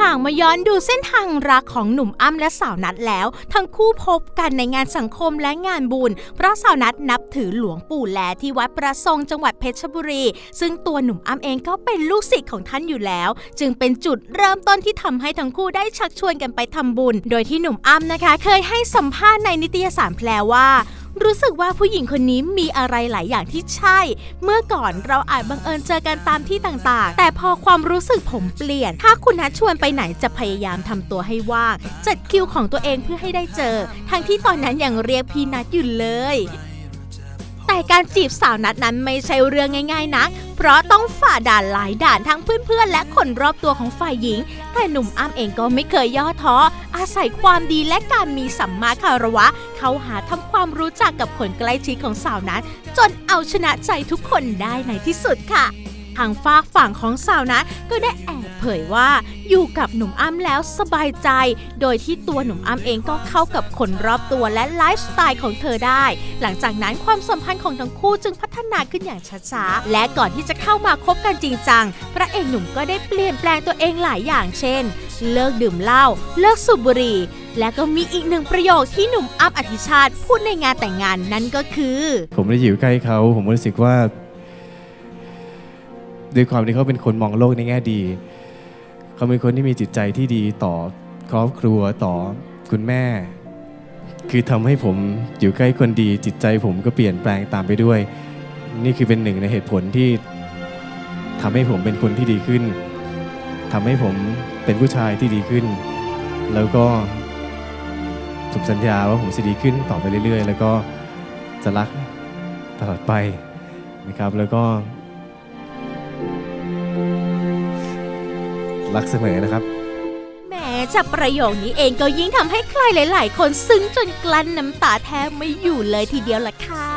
หากมาย้อนดูเส้นทางรักของหนุ่มอ้ำและสาวนัดแล้ว ทั้งคู่พบกันในงานสังคมและงานบุญ เพราะสาวนัดนับถือหลวงปู่แลที่วัดประทรงจังหวัดเพชรบุรี ซึ่งตัวหนุ่มอ้ำเองก็เป็นลูกศิษย์ของท่านอยู่แล้ว จึงเป็นจุดเริ่มต้นที่ทำให้ทั้งคู่ได้ชักชวนกันไปทำบุญ โดยที่หนุ่มอ้ำนะคะ เคยให้สัมภาษณ์ในนิตยสารแพรว่า รู้สึกว่าผู้หญิงคนนี้มีอะไรหลายอย่างที่ใช่ เมื่อก่อนเราอาจบังเอิญเจอกันตามที่ต่างๆ แต่พอความรู้สึกผมเปลี่ยน ถ้าคุณนัดชวนไปไหนจะพยายามทำตัวให้ว่างจัดคิวของตัวเองเพื่อให้ได้เจอ ทั้งที่ตอนนั้นยังเรียกพี่นัดอยู่เลย แต่การจีบสาวนัดนั้นไม่ใช่เรื่องง่าย ๆนะเพราะต้องฝ่าด่านหลายด่านทั้งเพื่อนๆ และคนรอบตัวของฝ่ายหญิง แต่หนุ่มอ้ำเองก็ไม่เคยย่อท้อ อาศัยความดีและการมีสัมมาคารวะ เข้าหาทำความรู้จักกับคนใกล้ชิดของสาวนัดจนเอาชนะใจทุกคนได้ในที่สุดค่ะ ทางฝากฝั่งของสาวนัทก็ได้แอบเผยว่าอยู่กับหนุ่มอ้ำแล้วสบายใจ โดยที่ตัวหนุ่มอ้ำเองก็เข้ากับคนรอบตัวและไลฟ์สไตล์ของเธอได้ หลังจากนั้นความสัมพันธ์ของทั้งคู่จึงพัฒนาขึ้นอย่างช้าๆ และก่อนที่จะเข้ามาคบกันจริงจัง พระเอกหนุ่มก็ได้เปลี่ยนแปลงตัวเองหลายอย่างเช่น เลิกดื่มเหล้าเลิกสูบบุหรี่ และก็มีอีกหนึ่งประโยคที่หนุ่มอ้ำอธิชาติพูดในงานแต่งงานนั่นก็คือ ผมได้อยู่ใกล้เขา ผมรู้สึกว่า ด้วยความที่เขาเป็นคนมองโลกในแง่ดี เขาเป็นคนที่มีจิตใจที่ดีต่อครอบครัวต่อคุณแม่ คือทำให้ผมอยู่ใกล้คนดี จิตใจผมก็เปลี่ยนแปลงตามไปด้วย นี่คือเป็นหนึ่งในเหตุผลที่ทำให้ผมเป็นคนที่ดีขึ้นทำให้ผมเป็นผู้ชายที่ดีขึ้น แล้วก็ผมสัญญาว่าผมจะดีขึ้นต่อไปเรื่อย ๆ แล้วก็จะรักตลอดไปนะครับ แล้วก็ รักเสมอนะครับ แม้จากประโยคนี้เองก็ยิ่งทำให้ใครหลาย ๆ คนซึ้งจนกลั้นน้ำตาแทบไม่อยู่เลยทีเดียวล่ะค่ะ